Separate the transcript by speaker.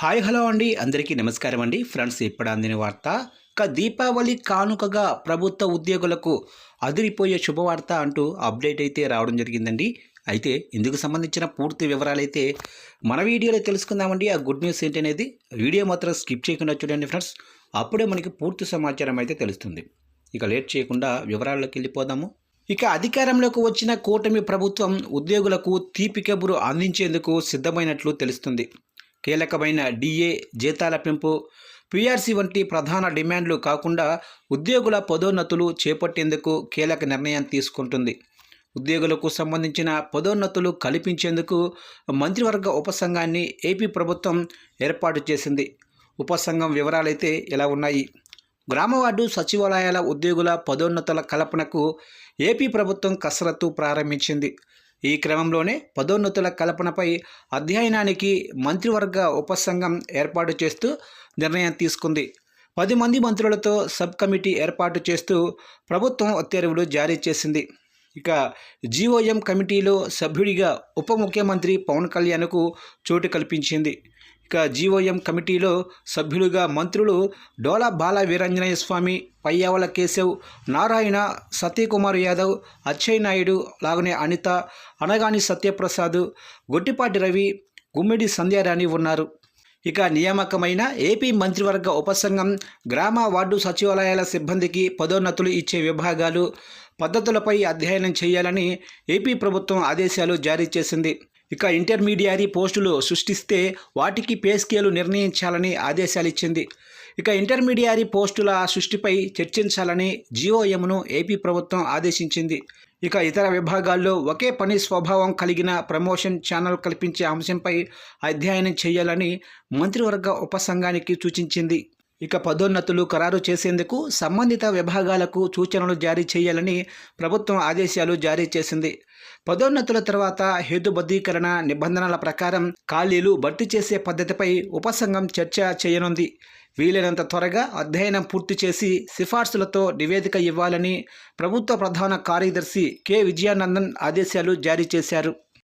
Speaker 1: Hi hello అండి. అందరికీ నమస్కారం అండి. ఫ్రెండ్స్ ఇప్పుడు అందిన వార్త ఇక దీపావళి కానుకగా ప్రభుత్వ ఉద్యోగులకు అదిరిపోయే శుభవార్త అంటూ అప్డేట్ అయితే రావడం జరిగిందండి. అయితే ఇందుకు సంబంధించిన పూర్తి వివరాలు అయితే మన వీడియోలో తెలుసుకుందామండి. ఆ గుడ్ న్యూస్ ఏంటి అనేది వీడియో మాత్రం స్కిప్ చేయకుండా చూడండి ఫ్రెండ్స్. అప్పుడే మనకి పూర్తి సమాచారం అయితే తెలుస్తుంది. ఇక లేట్ చేయకుండా వివరాల్లోకి వెళ్ళిపోదాము. ఇక అధికారంలోకి వచ్చిన కూటమి ప్రభుత్వం ఉద్యోగులకు తీపి కబురు అందించేందుకు సిద్ధమైనట్లు తెలుస్తుంది. కీలకమైన డిఏ జీతాల పెంపు పీఆర్సీ వంటి ప్రధాన డిమాండ్లు కాకుండా ఉద్యోగుల పదోన్నతులు చేపట్టేందుకు కీలక నిర్ణయం తీసుకుంటుంది. ఉద్యోగులకు సంబంధించిన పదోన్నతులు కల్పించేందుకు మంత్రివర్గ ఉపసంఘాన్ని ఏపీ ప్రభుత్వం ఏర్పాటు చేసింది. ఉపసంఘం వివరాలైతే ఇలా ఉన్నాయి. గ్రామ వార్డు సచివాలయాల ఉద్యోగుల పదోన్నతుల కల్పనకు ఏపీ ప్రభుత్వం కసరత్తు ప్రారంభించింది. ఈ క్రమంలోనే పదోన్నతుల కల్పనపై అధ్యయనానికి మంత్రివర్గ ఉపసంఘం ఏర్పాటు చేస్తూ నిర్ణయం తీసుకుంది. పది మంది మంత్రులతో సబ్ కమిటీ ఏర్పాటు చేస్తూ ప్రభుత్వం ఉత్తర్వులు జారీ చేసింది. ఇక జీఓఎం కమిటీలో సభ్యుడిగా ఉప ముఖ్యమంత్రి పవన్ కళ్యాణ్కు చోటు కల్పించింది. ఇక జీఓఎం కమిటీలో సభ్యులుగా మంత్రులు డోలా బాల వీరంజనేయ స్వామి పయ్యావల కేశవ్ నారాయణ సత్యకుమార్ యాదవ్ అచ్చయ్య నాయుడు లాగనే అనిత అనగాని సత్యప్రసాద్ గొట్టిపాటి రవి గుమ్మిడి సంధ్యారాణి ఉన్నారు. ఇక నియామకమైన ఏపీ మంత్రివర్గ ఉపసంఘం గ్రామ వార్డు సచివాలయాల సిబ్బందికి పదోన్నతులు ఇచ్చే విభాగాలు పద్ధతులపై అధ్యయనం చేయాలని ఏపీ ప్రభుత్వం ఆదేశాలు జారీ చేసింది. ఇక ఇంటర్మీడియరీ పోస్టులు సృష్టిస్తే వాటికి పే స్కేలు నిర్ణయించాలని ఆదేశాలిచ్చింది. ఇక ఇంటర్మీడియరీ పోస్టుల సృష్టిపై చర్చించాలని జిఓఎంను ఏపీ ప్రభుత్వం ఆదేశించింది. ఇక ఇతర విభాగాల్లో ఒకే పని స్వభావం కలిగిన ప్రమోషన్ ఛానల్ కల్పించే అంశంపై అధ్యయనం చేయాలని మంత్రివర్గ ఉపసంఘానికి సూచించింది. ఇక పదోన్నతులు ఖరారు చేసేందుకు సంబంధిత విభాగాలకు సూచనలు జారీ చేయాలని ప్రభుత్వం ఆదేశాలు జారీ చేసింది. పదోన్నతుల తర్వాత హేతుబద్ధీకరణ నిబంధనల ప్రకారం ఖాళీలు భర్తీ చేసే పద్ధతిపై ఉపసంఘం చర్చ చేయనుంది. వీలైనంత త్వరగా అధ్యయనం పూర్తి చేసి సిఫార్సులతో నివేదిక ఇవ్వాలని ప్రభుత్వ ప్రధాన కార్యదర్శి కె. విజయానందన్ ఆదేశాలు జారీ చేశారు.